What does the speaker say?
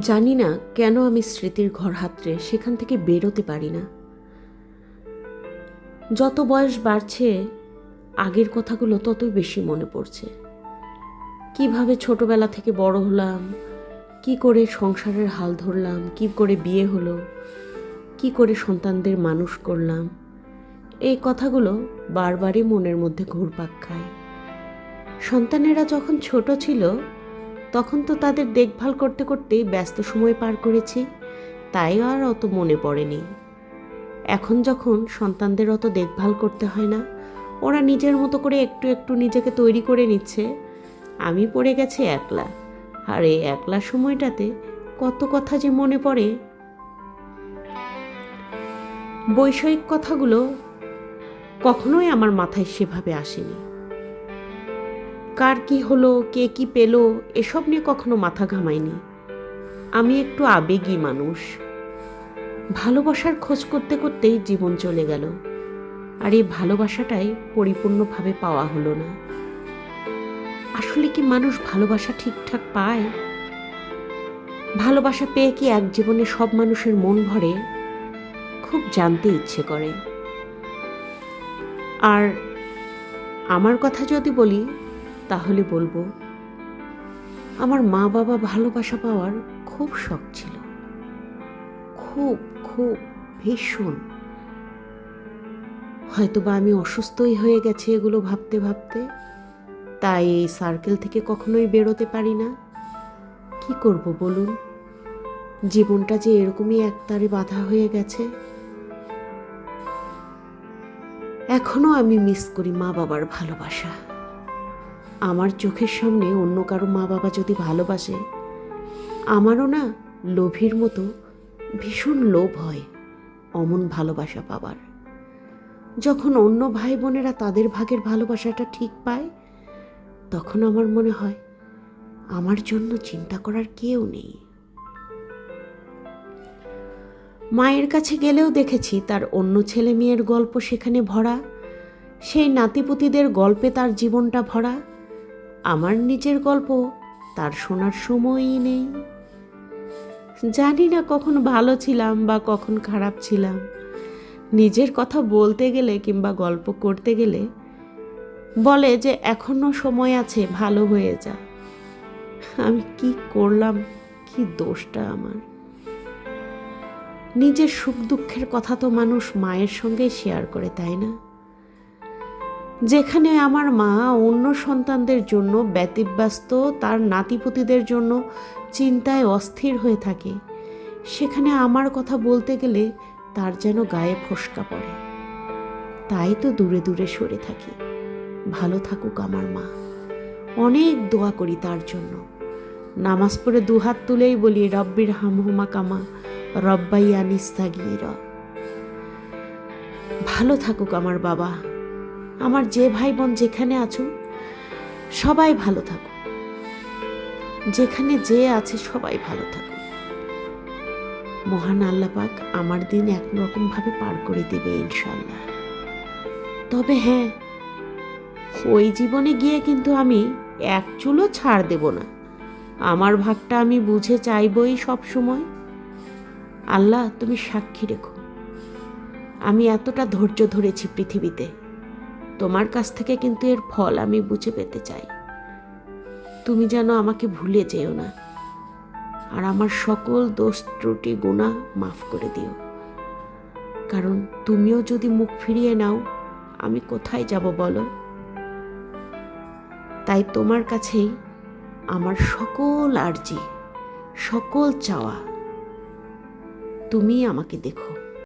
জানি না কেন আমি স্মৃতির ঘর হাতড়ে সেখান থেকে বেরোতে পারি না। যত বয়স বাড়ছে, আগের কথাগুলো ততই বেশি মনে পড়ছে। কীভাবে ছোটবেলা থেকে বড় হলাম, কি করে সংসারের হাল ধরলাম, কি করে বিয়ে হলো, কি করে সন্তানদের মানুষ করলাম, এই কথাগুলো বারবারই মনের মধ্যে ঘুরপাক খায়। সন্তানেরা যখন ছোট ছিল তখন তো তাদের দেখভাল করতে করতেই ব্যস্ত সময় পার করেছি। তাই আর অত মনে পড়েনি। এখন যখন সন্তানদের অত দেখভাল করতে হয় না, ওরা নিজের মতো করে একটু একটু নিজেকে তৈরি করে নিচ্ছে। আমি পড়ে গেছি একলা। আর এই একলা সময়টাতে কত কথা যে মনে পড়ে। বৈষয়িক কথাগুলো কখনোই আমার মাথায় সেভাবে আসেনি। কার কি হলো, কে কি পেল, এসব নিয়ে কখনো মাথা ঘামায়নি আমি একটু আবেগী মানুষ। ভালোবাসার খোঁজ করতে করতেই জীবন চলে গেল, আর এই ভালোবাসাটাই পরিপূর্ণভাবে পাওয়া হলো না। আসলে কি মানুষ ভালোবাসা ঠিকঠাক পায়? ভালোবাসা পেয়ে কি এক জীবনে সব মানুষের মন ভরে? খুব জানতে ইচ্ছে করে। আর আমার কথা যদি বলি তাহলে বলব, আমার মা বাবা ভালোবাসা পাওয়ার খুব শখ ছিল। খুব খুব, ভীষণ। হয়তোবা আমি অসুস্থই হয়ে গেছি এগুলো ভাবতে ভাবতে, তাই এই সার্কেল থেকে কখনোই বেরোতে পারি না। কি করব বলুন? জীবনটা যে এরকমই একতারে বাধা হয়ে গেছে। এখনও আমি মিস করি মা বাবার ভালোবাসা। আমার চোখের সামনে অন্য কারও মা বাবা যদি ভালোবাসে, আমারও না লোভীর মতো ভীষণ লোভ হয় অমন ভালোবাসা পাবার যখন অন্য ভাই বোনেরা তাদের ভাগের ভালোবাসাটা ঠিক পায়, তখন আমার মনে হয় আমার জন্য চিন্তা করার কেউ নেই। মায়ের কাছে গেলেও দেখেছি তার অন্য ছেলে মেয়ের গল্প সেখানে ভরা, সেই নাতিপুতিদের গল্পে তার জীবনটা ভরা আমার নিজের গল্প, তার শোনার সময়ই নেই। জানি না কখন ভালো ছিলাম বা কখন খারাপ ছিলাম। নিজের কথা বলতে গেলে কিংবা গল্প করতে গেলে বলে যে এখনও সময় আছে, ভালো হয়ে যা। আমি কি করলাম, কি দোষটা আমার? নিজের সুখ দুঃখের কথা তো মানুষ মায়ের সঙ্গে শেয়ার করে, তাই না? যেখানে আমার মা অন্য সন্তানদের জন্য ব্যতিব্যস্ত, তার নাতিপুতিদের জন্য চিন্তায় অস্থির হয়ে থাকে। সেখানে আমার কথা বলতে গেলে তার যেন গায়ে ফসকা পড়ে। তাই তো দূরে দূরে সরে থাকি। ভালো থাকুক আমার মা। অনেক দোয়া করি তার জন্য। নামাজ পড়ে দুহাত তুলেই বলি, রব্বির হামহুমা কামা রব্বাই আনিস্তাগির ভালো থাকুক আমার বাবা। আমার যে ভাই বোন যেখানে আছো, সবাই ভালো থাকুক যেখানে যে আছে সবাই ভালো থাকুক মহান আল্লাপাক আমার দিন একরকম ভাবে পার করে দেবে ইনশাল্লাহ তবে হ্যাঁ ওই জীবনে গিয়ে কিন্তু আমি এক চুলো ছাড় দেব না। আমার ভাগটা আমি বুঝে চাইবই সব সময় আল্লাহ তুমি সাক্ষী রেখো। আমি এতটা ধৈর্য ধরেছি পৃথিবীতে। তোমার কাছ থেকে কিন্তু এর ফল আমি বুঝে পেতে চাই। তুমি যেন আমাকে ভুলে যেও না। আর আমার সকল দোষ, ত্রুটি গুণা মাফ করে দিও। কারণ তুমিও যদি মুখ ফিরিয়ে নাও, আমি কোথায় যাব বলো? তাই তোমার কাছেই আমার সকল আর্জি, সকল চাওয়া তুমি আমাকে দেখো।